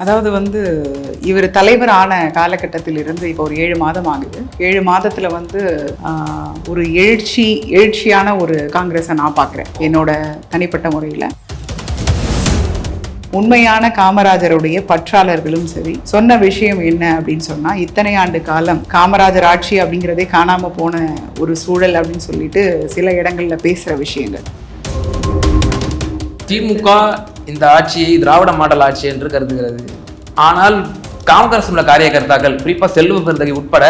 அதாவது வந்து இவர் தலைவர் ஆன காலகட்டத்தில் இருந்து இப்போ ஒரு ஏழு மாதம் ஆகுது. ஏழு மாதத்தில் வந்து ஒரு எழுச்சி எழுச்சியான ஒரு காங்கிரஸை நான் பார்க்குறேன் என்னோட தனிப்பட்ட முறையில். உண்மையான காமராஜருடைய பற்றாளர்களும் சரி சொன்ன விஷயம் என்ன அப்படின்னு சொன்னால் இத்தனை ஆண்டு காலம் காமராஜர் ஆட்சி அப்படிங்கிறதே காணாமல் போன ஒரு சூழல் அப்படின்னு சொல்லிட்டு சில இடங்களில் பேசுகிற விஷயங்கள். திமுக இந்த ஆட்சியை திராவிட மாடல் ஆட்சி என்று கருதுகிறது. ஆனால் காங்கிரஸ் உள்ள காரியகர்த்தாக்கள் குறிப்பாக செல்வ பிறந்தகை உட்பட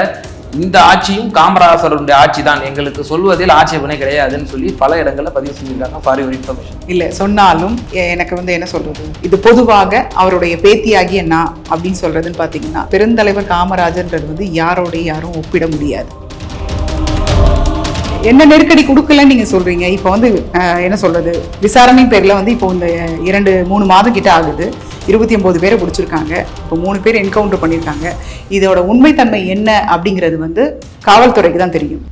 இந்த ஆட்சியும் காமராசருடைய ஆட்சி தான் எங்களுக்கு சொல்வதில் ஆட்சேபனை கிடையாதுன்னு சொல்லி பல இடங்களில் பதிவு செஞ்சிருக்காங்க. ஃபார் யூர் இன்ஃபர்மேஷன் இல்லை சொன்னாலும் எனக்கு வந்து என்ன சொல்றது? இது பொதுவாக அவருடைய பேத்தியாகிய நான் அப்படின்னு சொல்றதுன்னு பார்த்தீங்கன்னா பெருந்தலைவர் காமராஜர்ன்றது வந்து யாரோடைய யாரும் ஒப்பிட முடியாது. என்ன நெருக்கடி கொடுக்கலன்னு நீங்க சொல்றீங்க. இப்போ வந்து என்ன சொல்றது? விசாரணை பேர்ல வந்து இப்போ இந்த இரண்டு மூணு மாதம் கிட்ட ஆகுது. இருபத்தி ஒன்பது பேரை பிடிச்சிருக்காங்க. இப்போ மூணு பேர் என்கவுண்டர் பண்ணியிருக்காங்க இதோட உண்மைத்தன்மை என்ன அப்படிங்கிறது வந்து காவல்துறைக்கு தான் தெரியும்.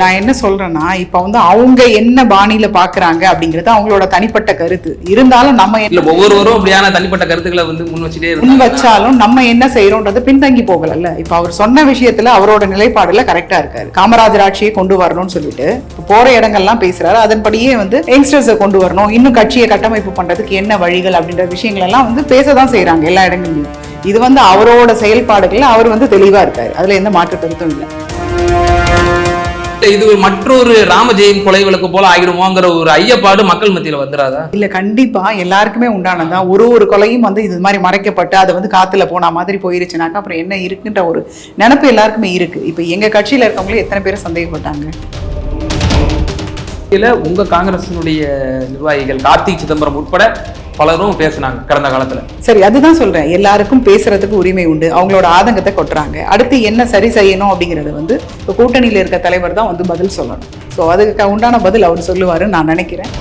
நான் என்ன சொல்றேன்னா இப்போ வந்து அவங்க என்ன பாணியில பாக்குறாங்க அப்படிங்கிறது அவங்களோட தனிப்பட்ட கருத்து. இருந்தாலும் நம்ம இல்ல ஒவ்வொருவரும் அப்படியான தனிப்பட்ட கருத்துக்களை வந்து முன் வச்சுட்டே முன் வச்சாலும் நம்ம என்ன செய்யறோம்ன்றது பின்தங்கி போகலல்ல. இப்ப அவர் சொன்ன விஷயத்துல அவரோட நிலைப்பாடுல கரெக்டா இருக்காரு. காமராஜர் ஆட்சியை கொண்டு வரணும்னு சொல்லிட்டு போற இடங்கள்லாம் பேசுறாரு. அதன்படியே வந்து யங்ஸ்டர்ஸை கொண்டு வரணும். இன்னும் கட்சியை கட்டமைப்பு பண்றதுக்கு என்ன வழிகள் அப்படின்ற விஷயங்கள் எல்லாம் வந்து பேசதான் செய்றாங்க எல்லா இடங்கள்லயும். இது வந்து அவரோட செயல்பாடுகள்ல அவர் வந்து தெளிவா இருக்காரு. அதுல எந்த மாற்று கருத்தும் இல்லை. இது ஒரு மற்றொரு ராமஜெயம் கொலை வழக்கு போல ஆகிடுமோங்கிற ஒரு ஐயப்பாடு மக்கள் மத்தியில வந்துடாதா இல்ல கண்டிப்பா எல்லாருக்குமே உண்டானதுதான். ஒரு ஒரு கொலையும் வந்து இது மாதிரி மறைக்கப்பட்டு அது வந்து காத்துல போன மாதிரி போயிருச்சுனாக்கா அப்புறம் என்ன இருக்குன்ற ஒரு நினப்பு எல்லாருக்குமே இருக்கு. இப்ப எங்க கட்சியில இருக்கவங்களே எத்தனை பேர் சந்தேகப்பட்டாங்க? இதுல உங்க காங்கிரசினுடைய நிர்வாகிகள் கார்த்திக் சிதம்பரம் உட்பட பலரும் பேசினாங்க கடந்த காலத்துல. சரி அதுதான் சொல்றேன். எல்லாருக்கும் பேசுறதுக்கு உரிமை உண்டு. அவங்களோட ஆதங்கத்தை கொட்டுறாங்க. அடுத்து என்ன சரி செய்யணும் அப்படிங்கறது வந்து இப்போ கூட்டணியில இருக்க தலைவர் தான் வந்து பதில் சொல்லணும். ஸோ அதுக்கு உண்டான பதில் அவர் சொல்லுவாருன்னு நான் நினைக்கிறேன்.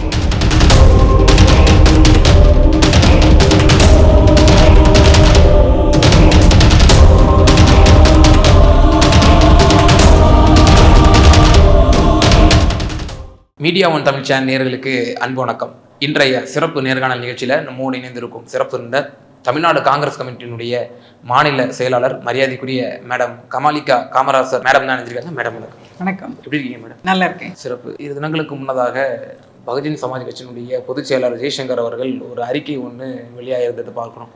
மீடியா ஒன் தமிழ் சேனல் நேயர்களுக்கு அன்பு வணக்கம். இன்றைய சிறப்பு நேர்காணல் நிகழ்ச்சியில் நம்மோடு இணைந்திருக்கும். சிறப்பு விருந்தினர் தமிழ்நாடு காங்கிரஸ் கமிட்டியினுடைய மாநில செயலாளர் மரியாதைக்குரிய மேடம் கமாலிகா காமராசர். மேடம் தான் நினைச்சிருக்காங்க மேடம் வணக்கம். வணக்கம். எப்படி இருக்கீங்க மேடம்? நல்லா இருக்கேன். சிறப்பு. இரு தினங்களுக்கு முன்னதாக பகுஜன் சமாஜ் கட்சியினுடைய பொதுச் செயலாளர் ஜெய்சங்கர் அவர்கள் ஒரு அறிக்கை ஒன்று வெளியாகிருந்தது பார்க்குறோம்.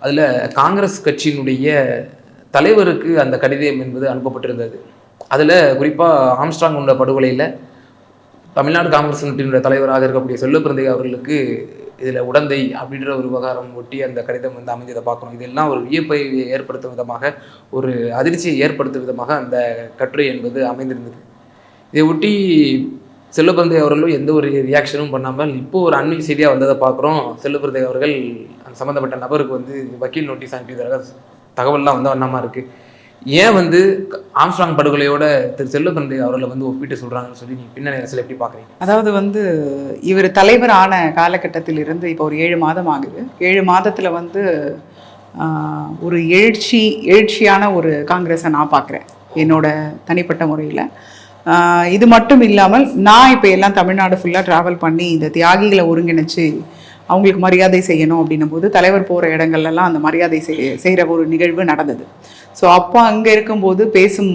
அதில் காங்கிரஸ் கட்சியினுடைய தலைவருக்கு அந்த கடிதம் என்பது அனுப்பப்பட்டிருந்தது. அதில் குறிப்பாக ஆம்ஸ்ட்ராங் உள்ள படுகொலையில் தமிழ்நாடு காங்கிரஸ் கமிட்டியினுடைய தலைவராக இருக்கக்கூடிய செல்வப்பிரந்தை அவர்களுக்கு இதில் உடந்தை அப்படின்ற ஒரு விவகாரம் ஒட்டி அந்த கடிதம் வந்து அமைஞ்சதை பார்க்கணும். இதெல்லாம் ஒரு வியப்பை ஏற்படுத்தும் விதமாக ஒரு அதிர்ச்சியை ஏற்படுத்தும் விதமாக அந்த கட்டுரை என்பது அமைந்திருந்தது. இதை ஒட்டி செல்வப்பிரந்தை அவர்களும் எந்த ஒரு ரியாக்ஷனும் பண்ணாமல் இப்போ ஒரு அண்மை செய்தியாக வந்ததை பார்க்குறோம். செல்வப்பிரந்தை அவர்கள் அந்த சம்மந்தப்பட்ட நபருக்கு வந்து வக்கீல் நோட்டீஸ் அனுப்பியதாக தகவல்லாம் வந்து வண்ணமாக இருக்குது ஏன் வந்து ஆம்ஸ்ட்ராங் படுகொலையோட திரு செல்வப்பிரந்தை அவர்களை வந்து ஒப்பிட்டு சொல்கிறாங்கன்னு சொல்லி நீங்கள் பின்னணி அரசியல் எப்படி பார்க்குறீங்க அதாவது வந்து இவர் தலைவர் ஆன காலகட்டத்தில் இருந்து இப்போ ஒரு ஏழு மாதம் ஆகுது. ஏழு மாதத்தில் வந்து ஒரு எழுச்சி எழுச்சியான ஒரு காங்கிரஸை நான் பார்க்குறேன் என்னோட தனிப்பட்ட முறையில். இது மட்டும் இல்லாமல் நான் இப்போ எல்லாம் தமிழ்நாடு ஃபுல்லாக ட்ராவல் பண்ணி இந்த தியாகிகளை ஒருங்கிணைச்சு அவங்களுக்கு மரியாதை செய்யணும் அப்படின்னும் போது தலைவர் போகிற இடங்கள்லாம் அந்த மரியாதை செய்கிற ஒரு நிகழ்வு நடந்தது. ஸோ அப்போ அங்கே இருக்கும்போது பேசும்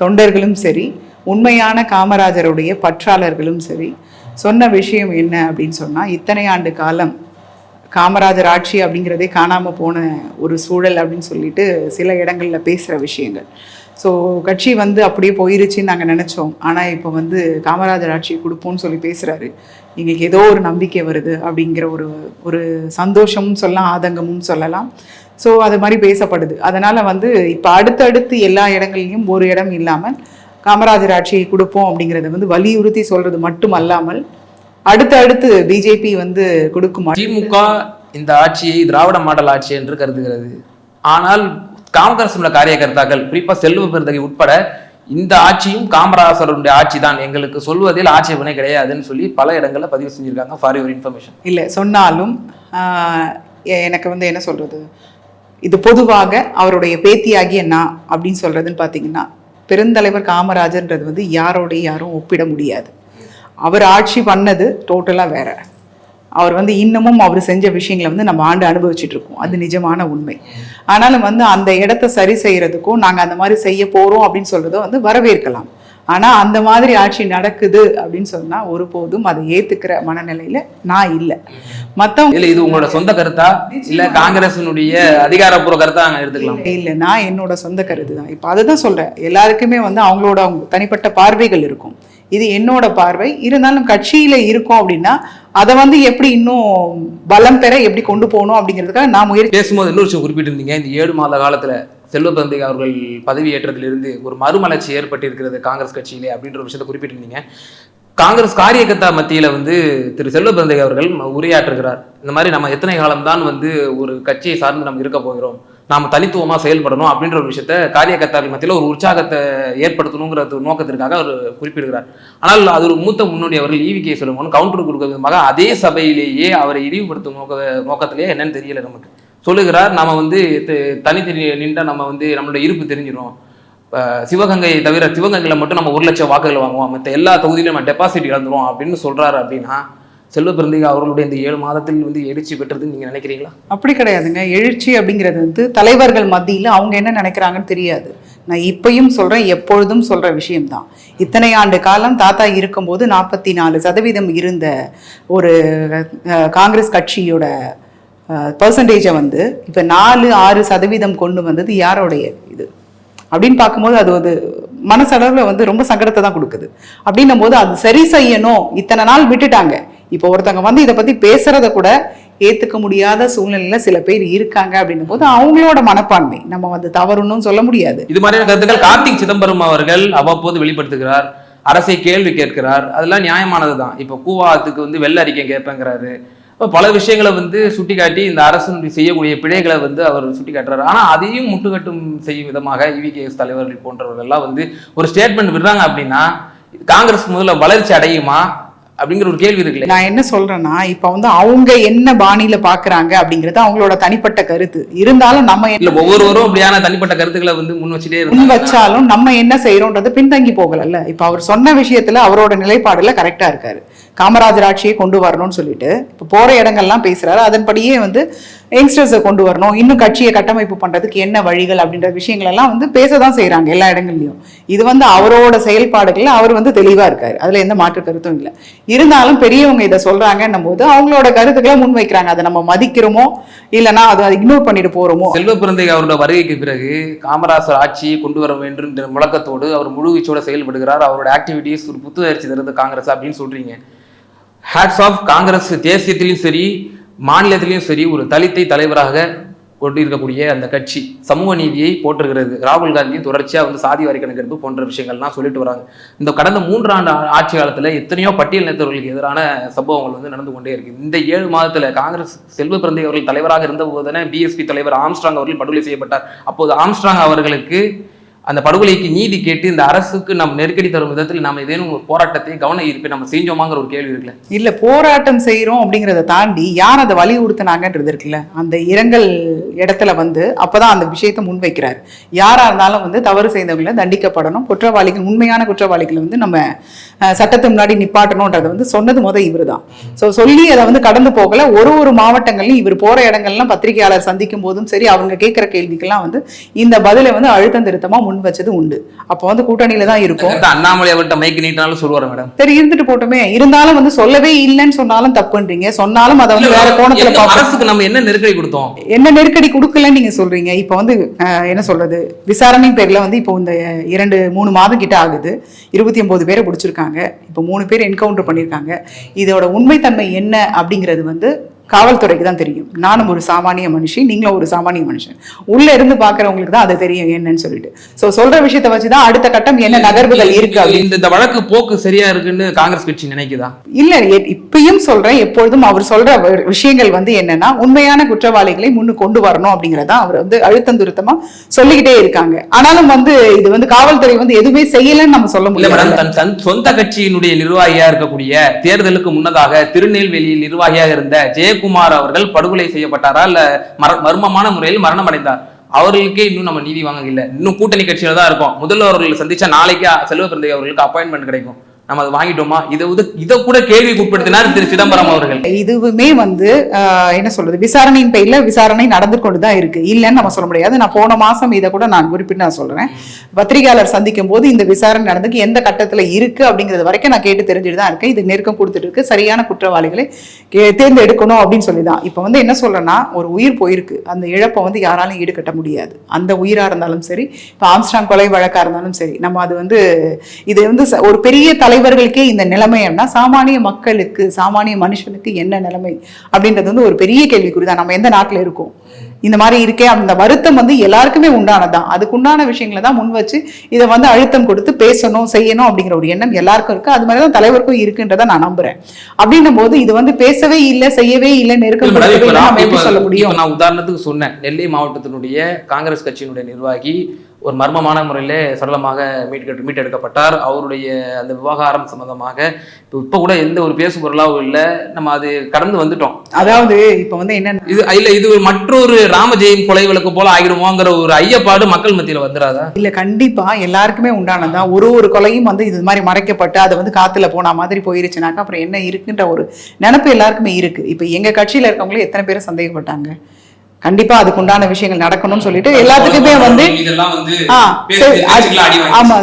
தொண்டர்களும் சரி உண்மையான காமராஜருடைய பற்றாளர்களும் சரி சொன்ன விஷயம் என்ன அப்படின்னு சொன்னால் இத்தனை ஆண்டு காலம் காமராஜர் ஆட்சி அப்படிங்கிறதே காணாமல் போன ஒரு சூழல் அப்படின்னு சொல்லிட்டு சில இடங்களில் பேசுகிற விஷயங்கள். ஸோ கட்சி வந்து அப்படியே போயிருச்சுன்னு நாங்கள் நினச்சோம். ஆனால் இப்போ வந்து காமராஜர் ஆட்சி கொடுப்போம்னு சொல்லி பேசுகிறாரு எங்களுக்கு ஏதோ ஒரு நம்பிக்கை வருது அப்படிங்கிற ஒரு ஒரு சந்தோஷமும் சொல்லலாம் ஆதங்கமும் சொல்லலாம். ஸோ அது மாதிரி பேசப்படுது. அதனால் வந்து இப்போ அடுத்தடுத்து எல்லா இடங்கள்லையும் ஒரு இடம் இல்லாமல் காமராஜர் ஆட்சியை கொடுப்போம் அப்படிங்கிறத வந்து வலியுறுத்தி சொல்கிறது மட்டும் அல்லாமல் அடுத்து அடுத்து பிஜேபி வந்து கொடுக்கும் திமுக இந்த ஆட்சியை திராவிட மாடல் ஆட்சி என்று கருதுகிறது. ஆனால் காங்கிரஸ் உள்ள காரியகர்த்தாக்கள் குறிப்பா செல்வ பெருந்தகை உட்பட இந்த ஆட்சியும் காமராசருடைய ஆட்சி தான் எங்களுக்கு சொல்வதில் ஆட்சேபனை கிடையாதுன்னு சொல்லி பல இடங்கள்ல பதிவு செஞ்சிருக்காங்க ஃபார் யுவர் இன்ஃபர்மேஷன் இல்லை சொன்னாலும் எனக்கு வந்து என்ன சொல்கிறது இது பொதுவாக அவருடைய பேத்தியாகிய நான் அப்படின்னு சொல்கிறதுன்னு பார்த்தீங்கன்னா பெருந்தலைவர் காமராஜர்ன்றது வந்து யாரோடைய யாரும் ஒப்பிட முடியாது. அவர் ஆட்சி பண்ணது டோட்டலாக வேற. அவர் வந்து இன்னமும் அவர் செஞ்ச விஷயங்களை வந்து நம்ம ஆண்டு அனுபவிச்சுட்டு இருக்கோம். அது நிஜமான உண்மை. ஆனாலும் வந்து அந்த இடத்த சரி செய்யறதுக்கும் நாங்கள் அந்த மாதிரி செய்ய போகிறோம் அப்படின்னு சொல்றதை வந்து வரவேற்கலாம். ஆனா அந்த மாதிரி ஆட்சி நடக்குது அப்படின்னு சொன்னா ஒருபோதும் அதை ஏத்துக்கிற மனநிலையில நான் இல்லை. மத்தவங்க இல்ல இது உங்களோட சொந்த கருத்தா? இல்ல காங்கிரசினுடைய அதிகாரப்பூர்வ கருத்தா நாங்க எடுத்துக்கலாம்? இல்லை நான் என்னோட சொந்த கருத்து தான். இப்போ அதை தான் சொல்கிறேன் எல்லாருக்குமே வந்து அவங்களோட அவங்க தனிப்பட்ட பார்வைகள் இருக்கும். இது என்னோட பார்வை. இருந்தாலும் கட்சியில் இருக்கோம் அப்படின்னா அதை வந்து எப்படி இன்னும் பலம் பெற எப்படி கொண்டு போகணும் அப்படிங்கிறதுக்காக நான் முயற்சி பேசும்போது இன்னொரு விஷயம் குறிப்பிட்டிருந்தீங்க. இந்த ஏழு மாத காலத்துல செல்வ அவர்கள் பதவி ஒரு மறுமலர்ச்சி ஏற்பட்டிருக்கிறது காங்கிரஸ் கட்சியிலே அப்படின்ற ஒரு விஷயத்தை குறிப்பிட்டிருந்தீங்க. காங்கிரஸ் காரியகர்த்தா மத்தியில் வந்து திரு செல்வ அவர்கள் உரையாற்றுகிறார். இந்த மாதிரி நம்ம எத்தனை காலம்தான் வந்து ஒரு கட்சியை சார்ந்து நம்ம இருக்க போகிறோம். நாம் தனித்துவமாக செயல்படணும் அப்படின்ற ஒரு விஷயத்த காரியகர்த்தாக்கள் மத்தியில ஒரு உற்சாகத்தை ஏற்படுத்தணுங்கிற ஒரு நோக்கத்திற்காக அவர் குறிப்பிடுகிறார். ஆனால் அது ஒரு மூத்த முன்னோடி அவர்கள் ஈவி கே சொல்லுவோம் கவுண்டர் கொடுக்க விதமாக அதே சபையிலேயே அவரை இழிவுபடுத்தும் நோக்க நோக்கத்திலேயே என்னன்னு தெரியல நமக்கு. சொல்லுகிறார் நம்ம வந்து தனித்தனி நின்றா நம்ம வந்து நம்மளோட இருப்பு தெரிஞ்சிடும் சிவகங்கையை தவிர சிவகங்கையில் மட்டும் நம்ம ஒரு லட்சம் வாக்குகள் வாங்குவோம். மற்ற எல்லா தொகுதியிலும் நம்ம டெபாசிட் இழந்துரும் அப்படின்னு சொல்கிறாரு அப்படின்னா செல்வ பிறந்தகை அவர்களுடைய இந்த ஏழு மாதத்தில் வந்து எழுச்சி பெற்றது நீங்க நினைக்கிறீங்களா? அப்படி கிடையாதுங்க. எழுச்சி அப்படிங்கிறது வந்து தலைவர்கள் மத்தியில் அவங்க என்ன நினைக்கிறாங்கன்னு தெரியாது. நான் இப்பயும் சொல்கிறேன் எப்பொழுதும் சொல்கிற விஷயம்தான். இத்தனை ஆண்டு காலம் தாத்தா இருக்கும்போது நாற்பத்தி நாலு சதவீதம் இருந்த ஒரு காங்கிரஸ் கட்சியோட பர்சன்டேஜை வந்து இப்போ நாலு ஆறு சதவீதம் கொண்டு வந்தது யாரோடைய இது? அப்படின்னு பார்க்கும்போது அது ஒரு மனசளவில் வந்து ரொம்ப சங்கடத்தை தான் கொடுக்குது. அப்படின்னும் போது அது சரி செய்யணும். இத்தனை நாள் விட்டுட்டாங்க. இப்போ ஒருத்தவங்க வந்து இதை பற்றி பேசுறத கூட ஏற்றுக்க முடியாத சூழ்நிலையில் சில பேர் இருக்காங்க அப்படின்னும் போது அவங்களோட மனப்பான்மை. நம்ம வந்து தவறுன்னு சொல்ல முடியாது. இது மாதிரியான கருத்துக்கள் கார்த்திக் சிதம்பரம் அவர்கள் அவ்வப்போது வெளிப்படுத்துகிறார். அரசை கேள்வி கேட்கிறார். அதெல்லாம் நியாயமானது தான் இப்போ கூவாத்துக்கு வந்து வெள்ள அறிக்கை கேட்பேங்கிறாரு. பல விஷயங்களை வந்து சுட்டிக்காட்டி இந்த அரசு செய்யக்கூடிய பிழைகளை வந்து அவர் சுட்டி காட்டுறாரு ஆனால் அதையும் முட்டுக்கட்டும் செய்யும் விதமாக இவிகேஎஸ் தலைவர்கள் போன்றவர்கள் எல்லாம் வந்து ஒரு ஸ்டேட்மெண்ட் விடுறாங்க அப்படின்னா காங்கிரஸ் முதல்ல வளர்ச்சி அடையுமா? அப்படிங்கிற ஒரு கேள்வி இருக்குல்ல. நான் என்ன சொல்றேன்னா இப்ப வந்து அவங்க என்ன பாணியில பாக்குறாங்க அப்படிங்கிறது அவங்களோட தனிப்பட்ட கருத்து. இருந்தாலும் நம்ம இல்ல ஒவ்வொருவரும் அப்படியான தனிப்பட்ட கருத்துக்களை வந்து முன் வச்சுட்டே முன் வச்சாலும் நம்ம என்ன செய்யறோன்றது பின்தங்கி போகலல்ல. இப்ப அவர் சொன்ன விஷயத்துல அவரோட நிலைப்பாடுல கரெக்டா இருக்காரு. காமராஜர் ஆட்சியை கொண்டு வரணும்னு சொல்லிட்டு இப்போ போகிற இடங்கள்லாம் பேசுகிறாரு அதன்படியே வந்து யங்ஸ்டர்ஸை கொண்டு வரணும். இன்னும் கட்சியை கட்டமைப்பு பண்ணுறதுக்கு என்ன வழிகள் அப்படின்ற விஷயங்கள் எல்லாம் வந்து பேசதான் செய்கிறாங்க எல்லா இடங்கள்லையும். இது வந்து அவரோட செயல்பாடுகளில் அவர் வந்து தெளிவாக இருக்கார். அதில் எந்த மாற்று கருத்தும் இல்லை. இருந்தாலும் பெரியவங்க இதை சொல்கிறாங்கன்னும் போது அவங்களோட கருத்துக்களை முன்வைக்கிறாங்க. அதை நம்ம மதிக்கிறோமோ? இல்லைனா அதை இக்னோர் பண்ணிட்டு போகிறோமோ செல்வ பிறந்தை அவரோட வருகைக்கு பிறகு காமராசர் ஆட்சியை கொண்டு வர வேண்டும் என்ற முழக்கத்தோடு அவர் முழுவீச்சோடு செயல்படுகிறார். அவரோட ஆக்டிவிட்டிஸ் ஒரு புத்துணர்ச்சி தருது காங்கிரஸ் அப்படின்னு சொல்கிறீங்க ஹேட்ஸ் ஆஃப் காங்கிரஸ் தேசியத்திலையும் சரி மாநிலத்திலையும் சரி ஒரு தலித்தை தலைவராக கொண்டிருக்கக்கூடிய அந்த கட்சி சமூக நீதியை போற்றுகிறது. ராகுல் காந்தி தொடர்ச்சியாக வந்து சாதி வாரி கணக்கெடுப்பு போன்ற விஷயங்கள்லாம் சொல்லிட்டு வராங்க. இந்த கடந்த மூன்றாண்டு ஆட்சி காலத்தில் எத்தனையோ பட்டியல் நேத்தவர்களுக்கு எதிரான சம்பவங்கள் வந்து நடந்து கொண்டே இருக்கு. இந்த ஏழு மாதத்தில் காங்கிரஸ் செல்வ பிறந்தை அவர்கள் தலைவராக இருந்த போதுதானே பிஎஸ்பி தலைவர் ஆம்ஸ்ட்ராங் அவர்கள் படுகொலை செய்யப்பட்டார். அப்போது ஆம்ஸ்ட்ராங் அவர்களுக்கு அந்த படுகொலைக்கு நீதி கேட்டு இந்த அரசுக்கு நம்ம நெருக்கடி தரும் விதத்தில் நம்ம ஏதேனும் ஒரு போராட்டத்தை கவன ஈர்ப்பை நம்ம செஞ்சோமாங்கிற ஒரு கேள்வி இருக்குல்ல? இல்ல போராட்டம் செய்கிறோம் அப்படிங்கறத தாண்டி யார் அதை வலியுறுத்தினாங்கன்றது இருக்குல்ல? அந்த இரங்கல் இடத்துல வந்து அப்பதான் அந்த விஷயத்தை முன்வைக்கிறார். யாரா இருந்தாலும் வந்து தவறு செய்தவங்களை தண்டிக்கப்படணும். குற்றவாளிகள் உண்மையான குற்றவாளிகளை வந்து நம்ம சட்டத்து முன்னாடி நிப்பாட்டணும்ன்றதை வந்து சொன்னது முத இவர் தான் ஸோ சொல்லி அதை வந்து கடந்து போகல. ஒரு ஒரு மாவட்டங்கள்லையும் இவர் போற இடங்கள்லாம் பத்திரிகையாளர் சந்திக்கும் போதும் சரி அவங்க கேட்கிற கேள்விக்கெல்லாம் வந்து இந்த பதிலை வந்து அழுத்தம் திருத்தமா முன் வச்சது உண்டு. அப்போ வந்து கூட்டணியில தான் இருக்கும். அண்ணாமலை அவர்கிட்ட மைக்கு நீட்டினாலும் சொல்லுவார் மேடம் சரி இருந்துட்டு போட்டுமே. இருந்தாலும் வந்து சொல்லவே இல்லைன்னு சொன்னாலும் தப்புன்றீங்க. சொன்னாலும் அதை வந்து வேற கோணத்துல அரசுக்கு நம்ம என்ன நெருக்கடி கொடுத்தோம்? என்ன நெருக்கடி கொடுக்கலன்னு நீங்க சொல்றீங்க. இப்போ வந்து என்ன சொல்றது? விசாரணை பேர்ல வந்து இப்போ இந்த இரண்டு மூணு மாதம் கிட்ட ஆகுது. இருபத்தி ஒன்பது பேரை பிடிச்சிருக்காங்க. இப்போ மூணு பேர் என்கவுண்டர் பண்ணியிருக்காங்க இதோட உண்மைத்தன்மை என்ன அப்படிங்கிறது வந்து காவல்துறைக்கு தான் தெரியும். நானும் ஒரு சாமானிய மனுஷி நீங்களும் ஒரு சாமானிய மனுஷன். உள்ள இருந்து பாக்குறவங்களுக்கு தான் அது தெரியும் என்னன்னு சொல்லிட்டு. சோ சொல்ற விஷயத்தை வச்சுதான் அடுத்த கட்டம் என்ன நகர்வுகள் இருக்கு அப்படின்னு. இந்த இந்த வழக்கு போக்கு சரியா இருக்குன்னு காங்கிரஸ் கட்சி நினைக்குதா? இல்ல இப்பயும் சொல்றேன் எப்பொழுதும் அவர் சொல்ற விஷயங்கள் வந்து என்னன்னா உண்மையான குற்றவாளிகளை முன்னு கொண்டு வரணும் அப்படிங்கறத அவர் வந்து அழுத்தம் திருத்தமா சொல்லிக்கிட்டே இருக்காங்க. ஆனாலும் வந்து இது வந்து காவல்துறை வந்து எதுவுமே செய்யலன்னு நம்ம சொல்ல முடியாது. தன் சொந்த கட்சியினுடைய நிர்வாகியா இருக்கக்கூடிய தேர்தலுக்கு முன்னதாக திருநெல்வேலியில் நிர்வாகியாக இருந்த ஜெயக்குமார் அவர்கள் படுகொலை செய்யப்பட்டாரா இல்ல மர மர்மமான முறையில் மரணம் அடைந்தார் அவர்களுக்கே இன்னும் நம்ம நீதி வாங்க இல்லை இன்னும் கூட்டணி கட்சியில தான் இருக்கோம் முதல்வர்கள் சந்திச்சா நாளைக்கு செல்வ பிறந்தை அவர்களுக்கு அப்பாயின்மெண்ட் கிடைக்கும். நம்ம அதை வாங்கிட்டோமா? இதை இதை கூட கேள்விக்கு உட்படுத்தினார் திரு சிதம்பரம் அவர்கள். இதுவுமே வந்து என்ன சொல்றது விசாரணையின் பெயர்ல விசாரணை நடந்து கொண்டு தான் இருக்கு. இல்லைன்னு நம்ம சொல்ல முடியாது. நான் போன மாசம் இதை கூட நான் குறிப்பிட்டு நான் சொல்றேன். பத்திரிகையாளர் சந்திக்கும் போது இந்த விசாரணை நடந்துக்கு எந்த கட்டத்துல இருக்கு அப்படிங்கிறது வரைக்கும் நான் கேட்டு தெரிஞ்சுட்டு தான் இருக்கேன். இது நெருக்கம் கொடுத்துட்டு இருக்கு. சரியான குற்றவாளிகளை கே- தேர்ந்தெடுக்கணும் அப்படின்னு சொல்லி தான் இப்போ வந்து என்ன சொல்றேன்னா ஒரு உயிர் போயிருக்கு. அந்த இழப்பை வந்து யாராலும் ஈடுகட்ட முடியாது. அந்த உயிரா இருந்தாலும் சரி இப்போ ஆம்ஸ்டாங் கொலை வழக்கா இருந்தாலும் சரி நம்ம அது வந்து இது வந்து ச- ஒரு பெரிய தலை தலைவர்களுக்கே இந்த நிலைமைன்னா சாமானிய மக்களுக்கு சாமானிய மனுஷனுக்கு என்ன நிலைமை அப்படின்றது வந்து ஒரு பெரிய கேள்விக்குறி தான் நம்ம எந்த நாட்டில் இருக்கோம்? இந்த மாதிரி இருக்கே அந்த வருத்தம் வந்து எல்லாருக்குமே உண்டானதான் அதுக்கு உண்டான விஷயங்களை தான் முன் வச்சு இதை வந்து அழுத்தம் கொடுத்து பேசணும் செய்யணும் அப்படிங்கிற ஒரு எண்ணம் எல்லாருக்கும் இருக்கு. அது மாதிரி தான் தலைவருக்கும் இருக்குன்றதை நான் நம்புறேன். அப்படின்னும் போது இது வந்து பேசவே இல்லை செய்யவே இல்லை நெருக்கம் சொல்ல முடியும்? நான் உதாரணத்துக்கு சொன்னேன். நெல்லை மாவட்டத்தினுடைய காங்கிரஸ் கட்சியினுடைய நிர்வாகி ஒரு மர்மமான முறையில சடலமாக மீட்க மீட்டெடுக்கப்பட்டார். அவருடைய அந்த விவகாரம் சம்பந்தமாக இப்போ இப்போ கூட எந்த ஒரு பேசு பொருளாகவும் இல்லை. நம்ம அது கடந்து வந்துட்டோம். அதாவது இப்ப வந்து என்ன இது இல்ல இது ஒரு மற்றொரு ராமஜெயம் கொலை வழக்கு போல ஆகிடுமோங்கிற ஒரு ஐயப்பாடு மக்கள் மத்தியில வந்துடாதா இல்ல கண்டிப்பா எல்லாருக்குமே உண்டானதுதான். ஒரு ஒரு கொலையும் வந்து இது மாதிரி மறைக்கப்பட்டு அது வந்து காத்துல போன மாதிரி போயிருச்சுனாக்கா அப்புறம் என்ன இருக்குன்ற ஒரு நினப்பு எல்லாருக்குமே இருக்கு. இப்ப எங்க கட்சியில இருக்கவங்களே எத்தனை பேர் சந்தேகப்பட்டாங்க? கண்டிப்பா அதுக்கு உண்டான விஷயங்கள் நடக்கணும்னு சொல்லிட்டு எல்லாத்துக்குமே வந்து. ஆமா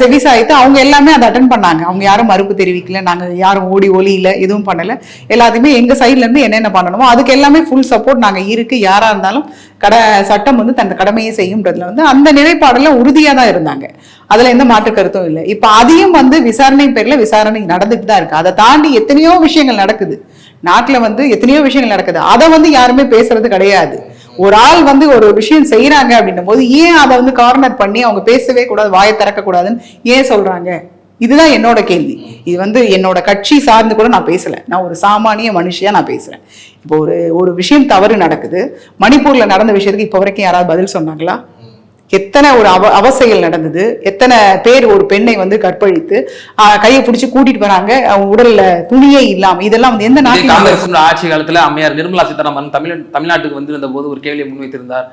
செவி சாய்த்து அவங்க எல்லாமே அதை அட்டன் பண்ணாங்க. அவங்க யாரும் மறுப்பு தெரிவிக்கல நாங்க யாரும் ஓடி ஒலி இல்ல எதுவும் பண்ணல. எல்லாத்தையுமே எங்க சைடுல இருந்து என்னென்ன பண்ணணுமோ அதுக்கு எல்லாமே ஃபுல் சப்போர்ட் நாங்க இருக்கு. யாரா இருந்தாலும் கட சட்டம் வந்து தன் கடமையை செய்யும்ன்றதுல வந்து அந்த நிலைப்பாடுல உறுதியா தான் இருந்தாங்க. அதுல எந்த மாற்று கருத்தும் இல்லை. இப்ப அதையும் வந்து விசாரணை பேர்ல விசாரணை நடந்துட்டு தான் இருக்கு. அதை தாண்டி எத்தனையோ விஷயங்கள் நடக்குது. நாட்டில் வந்து எத்தனையோ விஷயங்கள் நடக்குது. அதை வந்து யாருமே பேசுறது கிடையாது. ஒரு ஆள் வந்து ஒரு விஷயம் செய்யறாங்க அப்படின்னும் போது ஏன் அதை வந்து கார்னர் பண்ணி அவங்க பேசவே கூடாது வாயை திறக்கக்கூடாதுன்னு ஏன் சொல்றாங்க? இதுதான் என்னோட கேள்வி. இது வந்து என்னோட கட்சி சார்ந்து கூட நான் பேசல. நான் ஒரு சாமானிய மனுஷியா நான் பேசுறேன். இப்போ ஒரு ஒரு விஷயம் தவறு நடக்குது. மணிப்பூர்ல நடந்த விஷயத்துக்கு இப்போ வரைக்கும் யாராவது பதில் சொன்னாங்களா? எத்தனை ஒரு அவ அவசைகள் நடந்தது எத்தனை பேர் ஒரு பெண்ணை வந்து கற்பழித்து ஆஹ், கையை பிடிச்சி கூட்டிட்டு வராங்க அவங்க உடல்ல துணியே இல்லாம இதெல்லாம் வந்து எந்த நாட்டில் ஆட்சி காலத்துல அம்மையார் நிர்மலா சீதாராமன் தமிழ் தமிழ்நாட்டுக்கு வந்திருந்த போது ஒரு கேள்வியை முன்வைத்திருந்தார்.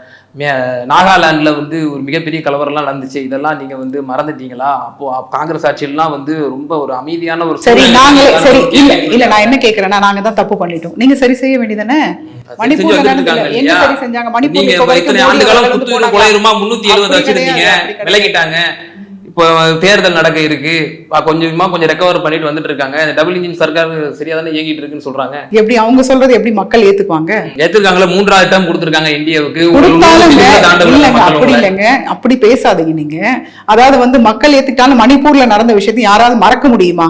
நாகாலாந்துல வந்து ஒரு மிகப்பெரிய கலவரம்லாம் நடந்துச்சு. இதெல்லாம் நீங்க வந்து மறந்துட்டீங்களா? அப்போ காங்கிரஸ் ஆட்சியெல்லாம் வந்து ரொம்ப ஒரு அமைதியான ஒரு சரி நாங்களே இருந்ததான சரி இல்ல இல்ல நான் என்ன கேக்குறேன்னா நாங்க தான் தப்பு பண்ணிட்டோம். நீங்க சரி செய்ய வேண்டியதானே? இருக்காங்க என்ன? சரி செஞ்சாங்க? மணிப்பூர் நீங்க ஆண்டு காலம் முன்னூத்தி எழுபது வச்சிருந்தீங்க. விலகிட்டாங்க. இப்போ தேர்தல் நடக்க இருக்கு. கொஞ்சமா கொஞ்சம் ரெக்கவர் பண்ணிட்டு வந்துட்டு இருக்காங்க. டபுள் இன்ஜின் சர்க்கார் சரியா தானே இயங்கிட்டு இருக்குன்னு சொல்றாங்க. எப்படி அவங்க சொல்றது எப்படி மக்கள் ஏத்துக்குவாங்க? ஏத்திருக்காங்களா மூன்றாவது டேர்ம் கொடுத்திருக்காங்க இந்தியாவுக்கு. அப்படி இல்லைங்க அப்படி பேசாதீங்க நீங்க. அதாவது வந்து மக்கள் ஏத்துக்கிட்டாலும் மணிப்பூர்ல நடந்த விஷயத்தை யாராவது மறக்க முடியுமா?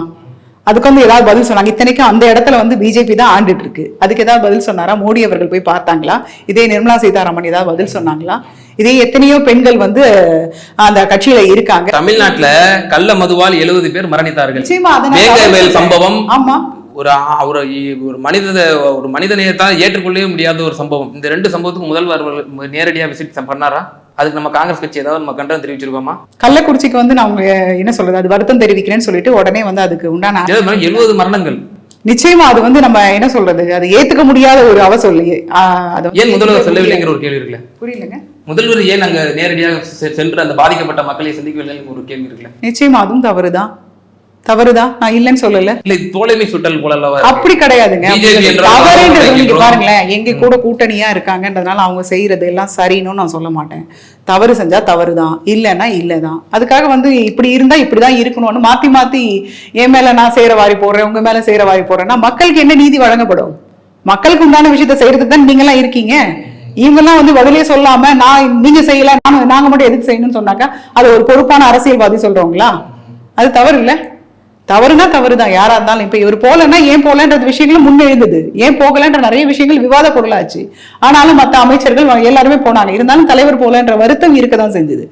அதுக்கு வந்து ஏதாவது பதில் சொன்னாங்க. இத்தனைக்கும் அந்த இடத்துல வந்து பிஜேபி தான் ஆண்டுட்டு இருக்கு. அதுக்கு ஏதாவது பதில் சொன்னாரா? மோடி அவர்கள் போய் பார்த்தாங்களா? இதே நிர்மலா சீதாராமன் ஏதாவது பதில் சொன்னாங்களா? இதே எத்தனையோ பெண்கள் வந்து அந்த கட்சியில இருக்காங்க. தமிழ்நாட்டுல கள்ள மதுவால் எழுபது பேர் மரணித்தார்கள். சம்பவம் ஆமா. ஒரு ஒரு ஒரு மனித ஒரு மனிதநேயத்தால் ஏற்றுக்கொள்ளவே முடியாத ஒரு சம்பவம். இந்த ரெண்டு சம்பவத்துக்கு முதல்வர் அவர்கள் நேரடியா விசிட் பண்ணாரா? அதுக்கு நம்ம காங்கிரஸ் கட்சி ஏதாவது நம்ம கண்டனம் தெரிவிச்சிருக்கோமா? கள்ளக்குறிச்சிக்கு வந்து நான் என்ன சொல்றது அது வருத்தம் தெரிவிக்கிறேன்னு சொல்லிட்டு உடனே வந்து அதுக்கு உண்டான எழுபது மரணங்கள். நிச்சயமா அது வந்து நம்ம என்ன சொல்றது அது ஏத்துக்க முடியாத ஒரு அவசரம் இல்லையே. ஏன் முதல்வர் செல்லவில்லைங்கிற ஒரு கேள்வி இருக்குல்ல? புரியலங்க. முதல்வர் ஏன் அங்க நேரடியாக சென்று அந்த பாதிக்கப்பட்ட மக்களை சந்திக்கவில்லைன்னு ஒரு கேள்வி இருக்குல்ல? நிச்சயமா அதுவும் தவறுதான் தவறுதான் நான் இல்லைன்னு சொல்லல. இல்ல தோழமை சுட்டல் போல? அப்படி கிடையாதுங்க. பாருங்களேன் எங்க கூட கூட்டணியா இருக்காங்கன்றதுனால அவங்க செய்யறது எல்லாம் சரின்னு நான் சொல்ல மாட்டேன். தவறு செஞ்சா தவறுதான் இல்லைன்னா இல்லைதான். அதுக்காக வந்து இப்படி இருந்தா இப்படிதான் இருக்கணும்னு மாத்தி மாத்தி என் மேல நான் செய்யற வாரி போடுறேன் உங்க மேல செய்யற வாரி போடுறேன்னா மக்களுக்கு என்ன நீதி வழங்கப்படும்? மக்களுக்கு உண்டான விஷயத்த செய்யறதுக்கு தான் நீங்க எல்லாம் இருக்கீங்க. இவங்கெல்லாம் வந்து பதிலே சொல்லாம நான் நீங்க செய்யல நான் நாங்க மட்டும் எதுக்கு செய்யணும்னு சொன்னாக்கா அது ஒரு பொறுப்பான அரசியல்வாதி சொல்றவங்களா? அது தவறு இல்ல தவறுனா தவறுதான். யாரா இருந்தாலும் இப்ப இவர் போலன்னா ஏன் போலன்றது விஷயங்களும் முன்னெழுந்தது. ஏன் போகலன்ற நிறைய விஷயங்கள் விவாத பொருளாச்சு. ஆனாலும் மத்த அமைச்சர்கள் எல்லாருமே போனாங்க. இருந்தாலும் தலைவர் போலன்ற வருத்தம் இருக்கதான் செஞ்சது.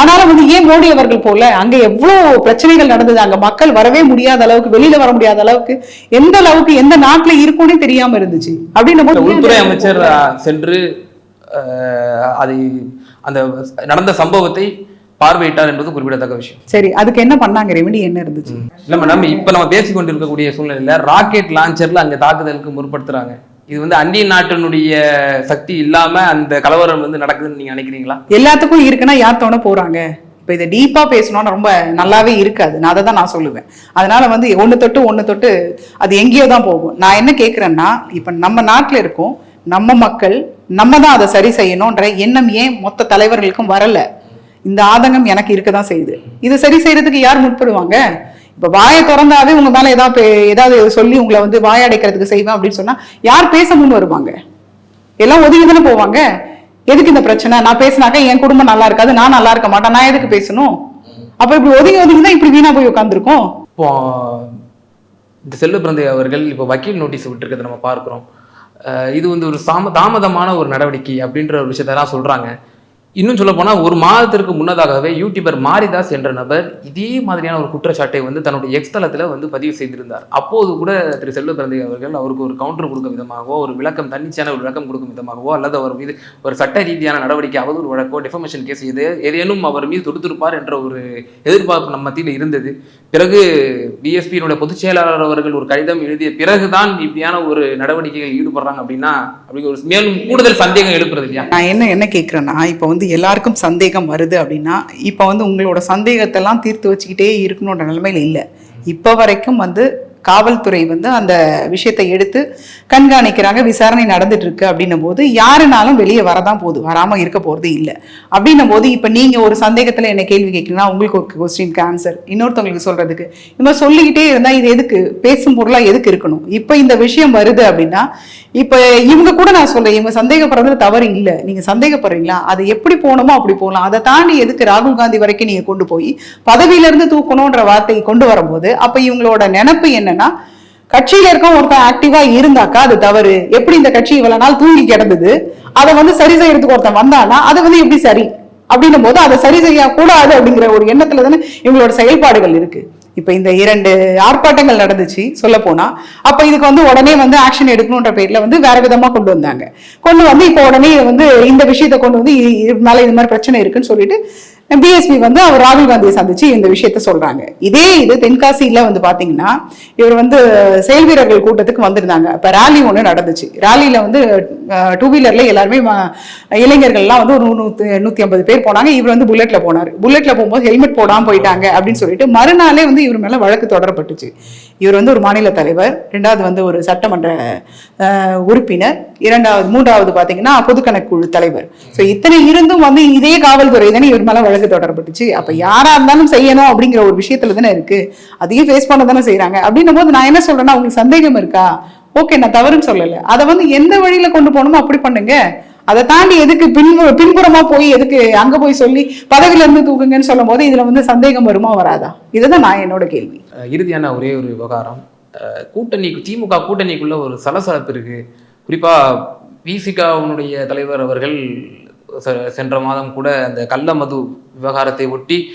ஆனாலும் வந்து ஏன் மோடி அவர்கள் போல? அங்க எவ்வளவு பிரச்சனைகள் நடந்தது? அங்க மக்கள் வரவே முடியாத அளவுக்கு வெளியில வர முடியாத அளவுக்கு எந்த அளவுக்கு எந்த நாட்டுல இருக்கும்னே தெரியாம இருந்துச்சு. அப்படின்னும் போது உள்துறை அமைச்சர் சென்று அதை அந்த நடந்த சம்பவத்தை பார்வையிட்டார் என்பது குறிப்பிடத்தக்க விஷயம். சரி அதுக்கு என்ன பண்ணாங்க ரெமெடி என்ன இருந்துச்சு? இல்ல மேடம் இப்ப நம்ம பேசிக் கொண்டிருக்கக்கூடிய சூழ்நிலையில ராக்கெட் லான்ச்சர்ல அங்க தாக்குதலுக்கு முற்படுத்துறாங்க. இது வந்து அந்நிய நாட்டினுடைய சக்தி இல்லாம அந்த கலவரம் வந்து நடக்குதுன்னு நீங்க நினைக்கிறீங்களா? எல்லாத்துக்கும் இருக்குன்னா யார் தோண போறாங்க? இப்போ இதை டீப்பாக பேசணும்னு ரொம்ப நல்லாவே இருக்காது. நான் அதை தான் நான் சொல்லுவேன். அதனால வந்து ஒன்று தொட்டு ஒன்று தொட்டு அது எங்கேயோ தான் போகும். நான் என்ன கேட்குறேன்னா இப்போ நம்ம நாட்டில் இருக்கோம். நம்ம மக்கள் நம்ம தான் அதை சரி செய்யணுன்ற எண்ணம் ஏன் மொத்த தலைவர்களுக்கும் வரல? இந்த ஆதங்கம் எனக்கு இருக்க தான் செய்யுது. இதை சரி செய்யறதுக்கு யார் முற்படுவாங்க? இப்போ வாயை திறந்தாவே உங்க மேல ஏதாவது ஏதாவது சொல்லி உங்களை வந்து வாயடைக்கிறதுக்கு செய்வேன் அப்படின்னு சொன்னா யார் பேச முன் வருவாங்க? எல்லாம் ஒதுங்கி தானே போவாங்க? எதுக்கு இந்த பிரச்சனை? நான் பேசினாக்கா என் குடும்பம் நல்லா இருக்காது நான் நல்லா இருக்க மாட்டேன் நான் எதுக்கு பேசணும்? அப்ப இப்படி ஒதுங்கி ஒதுங்கி தான் இப்படி வீணா போய் உட்காந்துருக்கோம் இப்போ இந்த செல்வ பிறந்தை அவர்கள் இப்போ வக்கீல் நோட்டீஸ் விட்டுருக்கிறத நம்ம பார்க்குறோம். இது வந்து ஒரு சாம தாமதமான ஒரு நடவடிக்கை அப்படின்ற ஒரு விஷயத்தெல்லாம் சொல்றாங்க. இன்னும் சொல்ல போனால் ஒரு மாதத்திற்கு முன்னதாகவே யூடியூபர் மாரிதாஸ் என்ற நபர் இதே மாதிரியான ஒரு குற்றச்சாட்டை வந்து தன்னுடைய எக்ஸ் வந்து பதிவு செய்திருந்தார். அப்போது கூட திரு செல்வ பிறந்தை அவர்கள் அவருக்கு ஒரு கவுண்டர் கொடுக்கும் விதமாகவோ ஒரு விளக்கம் தன்னிச்சையான ஒரு விளக்கம் கொடுக்கும் விதமாகவோ அல்லது அவர் மீது ஒரு சட்ட ரீதியான நடவடிக்கை அவதூறு வழக்கோ டெஃபமேஷன் கேஸ் இது ஏதேனும் அவர் மீது தொடுத்திருப்பார் என்ற ஒரு எதிர்பார்ப்பு நம்ம மத்தியில் இருந்தது. பிறகு பிஎஸ்பியினுடைய பொதுச் செயலாளர் அவர்கள் ஒரு கடிதம் எழுதிய பிறகுதான் இப்படியான ஒரு நடவடிக்கைகள் ஈடுபடுறாங்க அப்படின்னா அப்படி ஒரு மேலும் கூடுதல் சந்தேகம் எழுப்புறது இல்லையா? நான் என்ன என்ன கேட்குறேன்னா இப்போ வந்து எல்லாருக்கும் சந்தேகம் வருது அப்படின்னா இப்போ வந்து உங்களோட சந்தேகத்தெல்லாம் தீர்த்து வச்சுக்கிட்டே இருக்கணுன்ற நிலைமையில் இல்லை. இப்போ வரைக்கும் வந்து காவல்துறை வந்து அந்த விஷயத்தை எடுத்து கண்காணிக்கிறாங்க விசாரணை நடந்துட்டு இருக்கு அப்படின்னும் போது யாருனாலும் வெளியே வரதான் போகுது வராமல் இருக்க போகிறது இல்லை. அப்படின்னும் போது இப்போ நீங்கள் ஒரு சந்தேகத்தில் என்ன கேள்வி கேட்குறீங்கன்னா உங்களுக்கு ஒரு கொஸ்டினுக்கு ஆன்சர் இன்னொருத்தவங்களுக்கு சொல்கிறதுக்கு இந்த மாதிரி சொல்லிக்கிட்டே இருந்தால் இது எதுக்கு? பேசும் பொருளாக எதுக்கு இருக்கணும்? இப்போ இந்த விஷயம் வருது அப்படின்னா இப்போ இவங்க கூட நான் சொல்கிறேன் இவங்க சந்தேகப்படுறதுல தவறு இல்லை. நீங்கள் சந்தேகப்படுறீங்களா? அது எப்படி போகணுமோ அப்படி போகலாம். அதை தாண்டி எதுக்கு ராகுல் காந்தி வரைக்கும் நீங்கள் கொண்டு போய் பதவியிலேருந்து தூக்கணுன்ற வார்த்தையை கொண்டு வரும்போது அப்போ இவங்களோட நினப்பு என்ன? என்னன்னா கட்சியில இருக்க ஒருத்தன் ஆக்டிவா இருந்தாக்கா அது தவறு. எப்படி இந்த கட்சி இவ்வளவு நாள் தூங்கி கிடந்தது? அதை வந்து சரி செய்யறதுக்கு ஒருத்தன் வந்தானா அது வந்து எப்படி சரி? அப்படின்னும் போது அதை சரி செய்ய கூடாது அப்படிங்கிற ஒரு எண்ணத்துல தானே இவங்களோட செயல்பாடுகள் இருக்கு. இப்ப இந்த இரண்டு ஆர்ப்பாட்டங்கள் நடந்துச்சு சொல்ல போனா அப்ப இதுக்கு வந்து உடனே வந்து ஆக்ஷன் எடுக்கணுன்ற பேர்ல வந்து வேற விதமா கொண்டு வந்தாங்க. கொண்டு வந்து இப்போ உடனே வந்து இந்த விஷயத்தை கொண்டு வந்து மேல இது மாதிரி பிரச்சனை இருக்குன்னு சொல்லிட்டு பிஎஸ்பி வந்து அவர் ராகுல் காந்தியை சந்திச்சு இந்த விஷயத்த சொல்றாங்க. இதே இது தென்காசியில வந்து பாத்தீங்கன்னா இவர் வந்து செயல் வீரர்கள் கூட்டத்துக்கு வந்திருந்தாங்க. இப்ப ரேலி ஒன்று நடந்துச்சு. ரேலியில வந்து டூ வீலர்ல எல்லாருமே இளைஞர்கள்லாம் வந்து ஒரு நூத்தி நூத்தி ஐம்பது பேர் போனாங்க. இவர் வந்து புல்லட்ல போனார். புல்லட்ல போகும்போது ஹெல்மெட் போடாம போயிட்டாங்க அப்படின்னு சொல்லிட்டு மறுநாளே வந்து இவர் மேல வழக்கு தொடரப்பட்டுச்சு. இவர் வந்து ஒரு மாநில தலைவர் ரெண்டாவது வந்து ஒரு சட்டமன்ற உறுப்பினர் இரண்டாவது மூன்றாவது பாத்தீங்கன்னா பொதுக்கணக்கு குழு தலைவர். ஸோ இத்தனை இருந்தும் வந்து இதே காவல்துறை தானே இவர் மேல வழக்கு தொடரப்பட்டுச்சு அப்ப யாரா இருந்தாலும் செய்யணும் அப்படிங்கிற ஒரு விஷயத்துல தானே இருக்கு. அதையும் ஃபேஸ் பண்ண தானே செய்கிறாங்க அப்படின்னும் போது நான் என்ன சொல்றேன்னா உங்களுக்கு சந்தேகம் இருக்கா? ஓகே நான் தவறுன்னு சொல்லல. அதை வந்து எந்த வழியில கொண்டு போகணுமோ அப்படி பண்ணுங்க. அதை தாண்டி எதுக்கு பின்பு பின்புறமா போய் எதுக்கு அங்க போய் சொல்லி பதவியில இருந்து தூக்குங்கன்னு சொல்லும் போது இதுல வந்து சந்தேகம் வருமா வராதா? இதுதான் நான் என்னோட கேள்வி. இறுதியான ஒரே ஒரு விவகாரம். கூட்டணி திமுக கூட்டணிக்குள்ள ஒரு சலசலப்பு இருக்கு. குறிப்பா விசிகாவுடைய தலைவர் அவர்கள் சென்ற மாதம் கூட அந்த கள்ள மது விவகாரத்தை ஒட்டி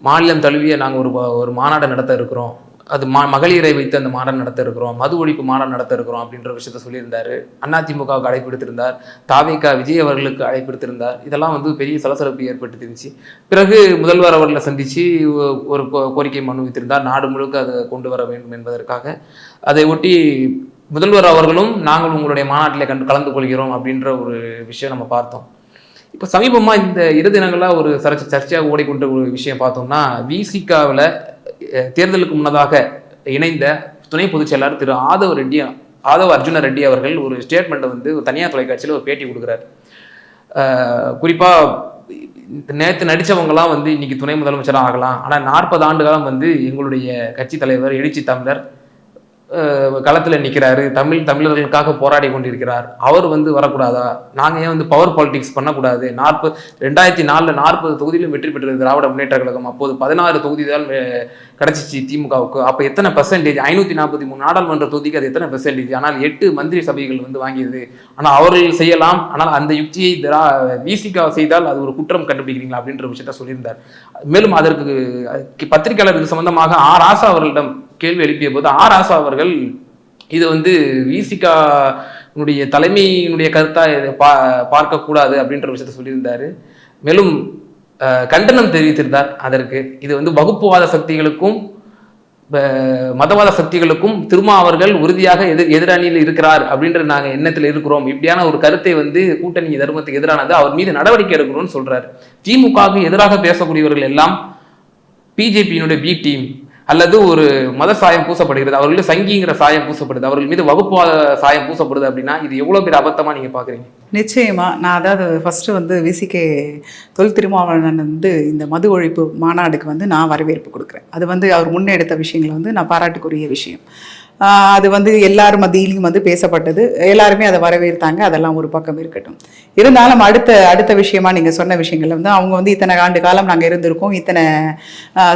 மாநிலம் தழுவிய நாங்கள் ஒரு ஒரு மாநாடு நடத்த இருக்கிறோம். அது மா மகளிரை வைத்து அந்த மாநாடு நடத்த இருக்கிறோம். மது ஒழிப்பு மாநாடு நடத்த இருக்கிறோம் அப்படின்ற விஷயத்த சொல்லியிருந்தாரு. அதிமுகவுக்கு அழைப்பு விடுத்திருந்தார். தாவேகா விஜய் அவர்களுக்கு அழைப்படுத்திருந்தார் இதெல்லாம் வந்து பெரிய சலசலப்பு ஏற்பட்டு இருந்துச்சு பிறகு முதல்வர் அவர்களை சந்தித்து ஒரு கோ- கோரிக்கை மனு வைத்திருந்தார். நாடு முழுக்க அதை கொண்டு வர வேண்டும் என்பதற்காக. அதை ஒட்டி முதல்வர் அவர்களும் நாங்கள் உங்களுடைய மாநாட்டில் கண்டு கலந்து கொள்கிறோம் அப்படின்ற ஒரு விஷயம் நம்ம பார்த்தோம். இப்போ சமீபமாக இந்த இரு தினங்களாக ஒரு சர்ச்ச சர்ச்சையாக ஓடிக்கொண்ட ஒரு விஷயம் பார்த்தோம்னா விசிகாவில் தேர்தலுக்கு முன்னதாக இணைந்த துணை பொதுச் செயலாளர் திரு ஆதவ ரெட்டி ஆதவ அர்ஜுன ரெட்டி அவர்கள் ஒரு ஸ்டேட்மெண்ட்டை வந்து தனியார் தொலைக்காட்சியில் ஒரு பேட்டி கொடுக்குறாரு. குறிப்பாக நேற்று நடித்தவங்கலாம் வந்து இன்னைக்கு துணை முதலமைச்சராக ஆகலாம். ஆனால் நாற்பது ஆண்டு காலம் வந்து எங்களுடைய கட்சி தலைவர் எழுச்சி தமிழர் களத்தில் நிற்கிறாரு தமிழ் தமிழர்களுக்காக போராடி கொண்டிருக்கிறார். அவர் வந்து வரக்கூடாதா? நாங்கள் ஏன் வந்து பவர் பாலிடிக்ஸ் பண்ணக்கூடாது? நாற்பது ரெண்டாயிரத்தி நாலில் நாற்பது தொகுதியிலும் வெற்றி பெற்றது திராவிட முன்னேற்ற கழகம். அப்போது பதினாறு தொகுதி தான் கிடச்சிச்சு திமுகவுக்கு. அப்போ எத்தனை பெர்சன்டேஜ் ஐநூற்றி நாற்பத்தி மூணு நாடாளுமன்ற தொகுதிக்கு அது எத்தனை பெர்சன்டேஜ் ஆனால் எட்டு மந்திரி சபைகள் வந்து வாங்கியது. ஆனால் அவர்கள் செய்யலாம். ஆனால் அந்த யுக்தியை திரா விசிகா செய்தால் அது ஒரு குற்றம் கண்டுபிடிக்கிறீங்களா அப்படின்ற விஷயத்த சொல்லியிருந்தார். மேலும் அதற்கு அஹ், சம்பந்தமாக ஆர் ஆசா அவர்களிடம் கேள்வி எழுப்பிய போது ஆர் ஆசா அவர்கள் இது வந்து விசிகா உன்னுடைய தலைமையினுடைய கருத்தா இதை பா பார்க்கக்கூடாது அப்படின்ற விஷயத்த சொல்லியிருந்தாரு. மேலும் கண்டனம் தெரிவித்திருந்தார் அதற்கு. இது வந்து வகுப்புவாத சக்திகளுக்கும் மதவாத சக்திகளுக்கும் திருமா அவர்கள் உறுதியாக எதிர் எதிரணியில் இருக்கிறார் அப்படின்ற நாங்கள் எண்ணத்தில் இருக்கிறோம். இப்படியான ஒரு கருத்தை வந்து கூட்டணி தர்மத்துக்கு எதிரானது அவர் மீது நடவடிக்கை எடுக்கணும்னு சொல்றாரு. திமுகவுக்கு எதிராக பேசக்கூடியவர்கள் எல்லாம் பிஜேபியினுடைய பி டீம் அல்லது ஒரு மத சாயம் பூசப்படுகிறது அவர்களுக்கு சங்கிங்கிற சாயம் பூசப்படுது அவர்கள் மீது வகுப்புவாத சாயம் பூசப்படுது அப்படின்னா இது எவ்வளோ பெரிய அபத்தமாக நீங்கள் பார்க்குறீங்க நிச்சயமாக நான் அதாவது ஃபஸ்ட்டு வந்து விசிகே தொல் திருமாவளவன் வந்து இந்த மது ஒழிப்பு மாநாடுக்கு வந்து நான் வரவேற்பு கொடுக்குறேன். அது வந்து அவர் முன்னெடுத்த விஷயங்களை வந்து நான் பாராட்டுக்குரிய விஷயம். அது வந்து எல்லார் மத்தியிலையும் வந்து பேசப்பட்டது. எல்லாருமே அதை வரவேற்றாங்க. அதெல்லாம் ஒரு பக்கம் இருக்கட்டும். இருந்தாலும் அடுத்த அடுத்த விஷயமா நீங்கள் சொன்ன விஷயங்கள் வந்து அவங்க வந்து இத்தனை ஆண்டு காலம் நாங்கள் இருந்திருக்கோம். இத்தனை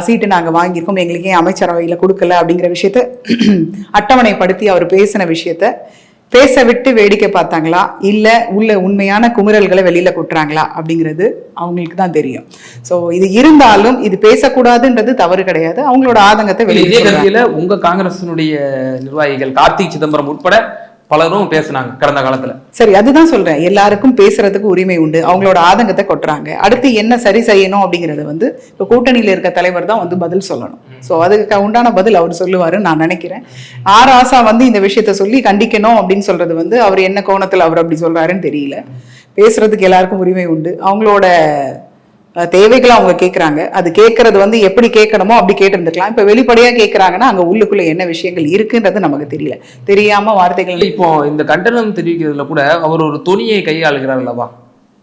சீட்டு நாங்கள் வாங்கியிருக்கோம். எங்களுக்கு ஏன் அமைச்சரவையில் கொடுக்கல அப்படிங்கிற விஷயத்த அட்டவணைப்படுத்தி அவர் பேசின விஷயத்த பேச விட்டு வேடிக்கை பார்த்தாங்களா? இல்லை உள்ள உண்மையான குமுறல்களை வெளியில கொட்டுறாங்களா? அப்படிங்கிறது அவங்களுக்கு தான் தெரியும். ஸோ இது இருந்தாலும் இது பேசக்கூடாதுன்றது தவறு கிடையாது. அவங்களோட ஆதங்கத்தை வெளியே கட்சியில உங்க காங்கிரசினுடைய நிர்வாகிகள் கார்த்திக் சிதம்பரம் உட்பட பலரும் பேசுனாங்க கடந்த காலத்துல. சரி அதுதான் சொல்றேன். எல்லாருக்கும் பேசுறதுக்கு உரிமை உண்டு. அவங்களோட ஆதங்கத்தை கொட்டுறாங்க. அடுத்து என்ன சரி செய்யணும் அப்படிங்கறது வந்து இப்போ கூட்டணியில இருக்க தலைவர் தான் வந்து பதில் சொல்லணும். ஸோ அதுக்கு உண்டான பதில் அவர் சொல்லுவாருன்னு நான் நினைக்கிறேன். ஆர். ஆசா வந்து இந்த விஷயத்த சொல்லி கண்டிக்கணும் அப்படின்னு சொல்றது வந்து அவர் என்ன கோணத்துல அவர் அப்படி சொல்றாருன்னு தெரியல. பேசுறதுக்கு எல்லாருக்கும் உரிமை உண்டு. அவங்களோட தேவைகளை அவங்க கேட்குறாங்க அது கேட்கறது வந்து எப்படி கேட்கணுமோ அப்படி கேட்டிருந்துக்கலாம். இப்போ வெளிப்படையாக கேட்குறாங்கன்னா அங்கே உள்ளுக்குள்ள என்ன விஷயங்கள் இருக்குன்றது நமக்கு தெரியல. தெரியாமல் வார்த்தைகள் இப்போ இந்த கண்டனம் தெரிவிக்கிறதுல கூட அவர் ஒரு துணியை கையாளுகிறார் அல்லவா?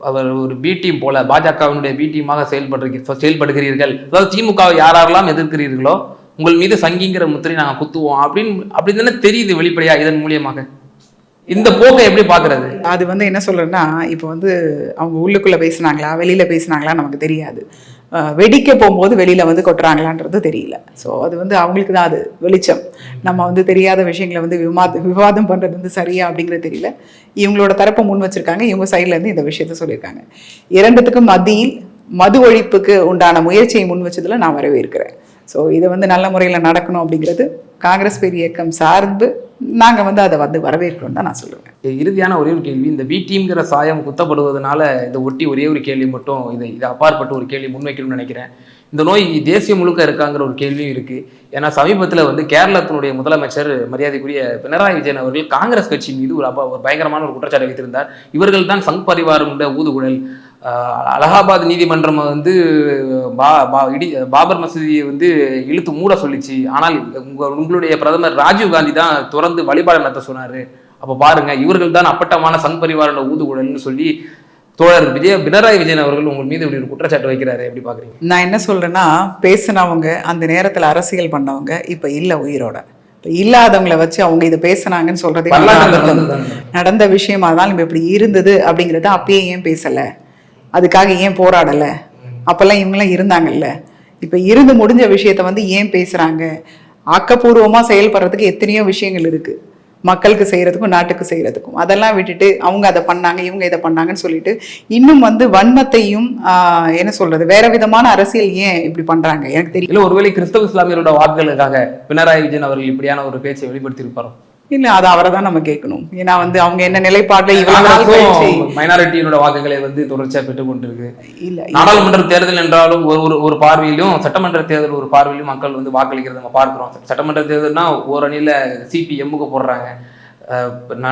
அவர் ஒரு பி டீம் போல பாஜகவினுடைய பி டீமாக செயல்படுற செயல்படுகிறீர்கள். அதாவது திமுகவை யாரெல்லாம் எதிர்க்கிறீர்களோ உங்கள் மீது சங்கிங்கிற முத்திரை நாங்கள் குத்துவோம் அப்படின்னு அப்படின்னு தானே தெரியுது வெளிப்படையாக இதன் மூலியமாக. இந்த போக்கை எப்படி பாக்குறது? அது வந்து என்ன சொல்றேன்னா இப்போ வந்து அவங்க உள்ளுக்குள்ள பேசுனாங்களா வெளியில பேசுனாங்களா நமக்கு தெரியாது. வெடிக்க போகும்போது வெளியில வந்து கொட்டுறாங்களான்றது தெரியல. ஸோ அது வந்து அவங்களுக்கு தான் அது வெளிச்சம். நம்ம வந்து தெரியாத விஷயங்களை வந்து விவாத விவாதம் பண்றது வந்து சரியா அப்படிங்கிறது தெரியல. இவங்களோட தரப்பை முன் வச்சிருக்காங்க. இவங்க சைட்ல இருந்து இந்த விஷயத்த சொல்லியிருக்காங்க. இரண்டுத்துக்கும் மத்தியில் மது ஒழிப்புக்கு உண்டான முயற்சியை முன் வச்சதுல நான் வரவேற்கிறேன். ஸோ இது வந்து நல்ல முறையில் நடக்கணும் அப்படிங்கிறது காங்கிரஸ் பெரிய இயக்கம் சார்ந்து நாங்கள் வந்து அதை வந்து வரவேற்கிறோம் தான் நான் சொல்லுவேன். இறுதியான ஒரே ஒரு கேள்வி இந்த வி டீம்ங்கிற சாயம் குத்தப்படுவதனால இதை ஒட்டி ஒரே ஒரு கேள்வி மட்டும் இதை இதை அப்பாற்பட்ட ஒரு கேள்வி முன்வைக்கணும்னு நினைக்கிறேன். இந்த நோய் தேசியம் முழுக்க இருக்காங்கிற ஒரு கேள்வியும் இருக்கு. ஏன்னா சமீபத்தில் வந்து கேரளத்தினுடைய முதலமைச்சர் மரியாதைக்குரிய பினராயி விஜயன் அவர்கள் காங்கிரஸ் கட்சி மீது ஒரு அப்பா ஒரு பயங்கரமான ஒரு குற்றச்சாட்டை வைத்திருந்தார். இவர்கள் தான் சங் பரிவாரமுடைய ஊதுகுழல். அலகாபாத் நீதிமன்றம் வந்து பா பா இடி பாபர் மசூதியை வந்து இழுத்து மூட சொல்லிச்சு. ஆனால் உங்க உங்களுடைய பிரதமர் ராஜீவ் காந்தி தான் திறந்து வழிபாடு நடத்த சொன்னாரு. அப்ப பாருங்க இவர்கள் தான் அப்பட்டமான சங் பரிவாரோட ஊதுகுழல்னு சொல்லி தோழர் விஜய பினராயி விஜயன் அவர்கள் உங்கள் மீது இப்படி ஒரு குற்றச்சாட்டு வைக்கிறாரு. எப்படி பாக்குறீங்க? நான் என்ன சொல்றேன்னா பேசினவங்க அந்த நேரத்தில் அரசியல் பண்ணவங்க இப்போ இல்லை உயிரோட. இப்போ இல்லாதவங்கள வச்சு அவங்க இதை பேசுனாங்கன்னு. நடந்ததுதானே. நடந்த விஷயமா. இருந்தாலும் இப்போ இப்படி இருந்தது அப்படிங்கிறத அப்பயே ஏன் பேசலை? அதுக்காக ஏன் போராடலை? அப்போல்லாம் இவங்கெல்லாம் இருந்தாங்கல்ல. இப்போ இருந்து முடிஞ்ச விஷயத்த வந்து ஏன் பேசுகிறாங்க ஆக்கப்பூர்வமாக செயல்படுறதுக்கு எத்தனையோ விஷயங்கள் இருக்குது மக்களுக்கு செய்கிறதுக்கும் நாட்டுக்கு செய்கிறதுக்கும் அதெல்லாம் விட்டுட்டு அவங்க அதை பண்ணாங்க இவங்க இதை பண்ணாங்கன்னு சொல்லிட்டு இன்னும் வந்து வன்மத்தையும் என்ன சொல்றது வேற விதமான அரசியல் ஏன் இப்படி பண்றாங்க? எனக்கு தெரியல. ஒருவேளை கிறிஸ்தவ இஸ்லாமியரோட வாக்குகளுக்காக பினராயி விஜயன் அவர்கள் இப்படியான ஒரு பேச்சை வெளிப்படுத்தியிருப்பாரோ? இல்ல அது அவரை தான் நம்ம கேட்கணும். ஏன்னா வந்து அவங்க என்ன நிலைப்பாடுல இவ்வளவு மைனாரிட்டியோட வாக்குகளை வந்து தொடர்ச்சியா பெற்றுக் கொண்டிருக்கு இல்ல. நாடாளுமன்ற தேர்தல் என்றாலும் ஒரு ஒரு பார்வையிலும் சட்டமன்ற தேர்தல் ஒரு பார்வையிலும் மக்கள் வந்து வாக்களிக்கிறத நம்ம பார்க்கிறோம். சட்டமன்ற தேர்தல்னா ஒரு அணியில சிபி எம்முக்கு போடுறாங்க.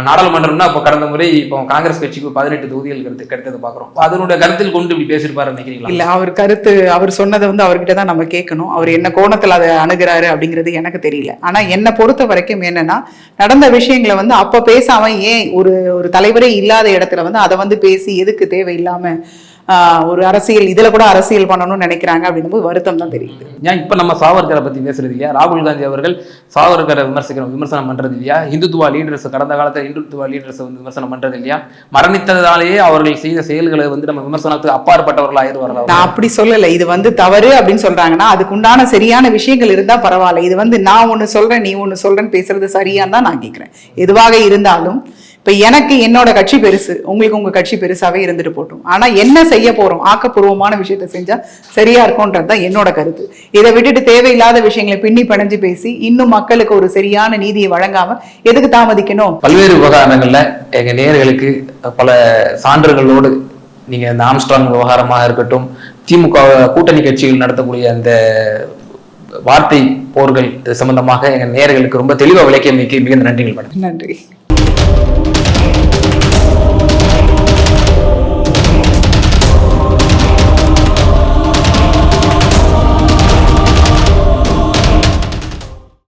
நாடாளுமன்றம்னா இப்போ கடந்த முறை இப்போ காங்கிரஸ் கட்சிக்கு பதினெட்டு தொகுதிகள் கருத்து கிடைத்ததை பார்க்குறோம். அதனுடைய கருத்தில் கொண்டு இப்படி பேசியிருப்பாரு நினைக்கிறீங்களா? இல்லை அவர் கருத்து அவர் சொன்னதை வந்து அவர்கிட்ட தான் நம்ம கேட்கணும். அவர் என்ன கோணத்தில் அதை அணுகிறாரு அப்படிங்கிறது எனக்கு தெரியல. ஆனால் என்னை பொறுத்த வரைக்கும் என்னன்னா நடந்த விஷயங்களை வந்து அப்போ பேசாம ஏன் ஒரு ஒரு தலைவரே இல்லாத இடத்துல வந்து அதை வந்து பேசி எதுக்கு தேவையில்லாம ஒரு அரசியல் இதுல கூட அரசியல் பண்ணணும்னு நினைக்கிறாங்க அப்படின்னும் வருத்தம் தான் தெரியுது. ஏன் இப்ப நம்ம சாவர்கரை பத்தி பேசுறது இல்லையா? ராகுல் காந்தி அவர்கள் சாவர்கரை விமர்சிக்கிறோம் விமர்சனம் பண்றது இல்லையா? இந்துத்துவா லீடர்ஸ் கடந்த காலத்துல இந்துத்துவா லீடர்ஸ் வந்து விமர்சனம் பண்றது இல்லையா? மரணித்ததாலேயே அவர்கள் செய்த செயல்களை வந்து நம்ம விமர்சனத்துக்கு அப்பாற்பட்டவர்கள் ஆயிடுவார்கள்? நான் அப்படி சொல்லல. இது வந்து தவறு அப்படின்னு சொல்றாங்கன்னா அதுக்கு உண்டான சரியான விஷயங்கள் இருந்தா பரவாயில்ல. இது வந்து நான் ஒண்ணு சொல்றேன் நீ ஒண்ணு சொல்றேன்னு பேசுறது சரியான்னு தான் நான் கேட்கிறேன் எதுவாக இருந்தாலும் இப்ப எனக்கு என்னோட கட்சி பெருசு உங்களுக்கு உங்க கட்சி பெருசாவே இருந்துட்டு போட்டும். ஆனா என்ன செய்ய போறோம்? ஆக்கப்பூர்வமான விஷயத்த செஞ்சா சரியா இருக்கும்ன்றது தான் என்னோட கருத்து. இதை விட்டுட்டு தேவையில்லாத விஷயங்களை பின்னி பிணைஞ்சு பேசி இன்னும் மக்களுக்கு ஒரு சரியான நீதியை வழங்காம எதுக்கு தாமதிக்கணும்? பல்வேறு விவகாரங்கள்ல எங்க நேயர்களுக்கு பல சான்றுகளோடு நீங்க இந்த ஆம்ஸ்ட்ராங் விவகாரமாக இருக்கட்டும் திமுக கூட்டணி கட்சிகள் நடத்தக்கூடிய அந்த வார்த்தை போர்கள் சம்பந்தமாக எங்கள் நேயர்களுக்கு ரொம்ப தெளிவாக விளக்கியமைக்கு மிகுந்த நன்றிகள் மேடம். நன்றி. Thank you.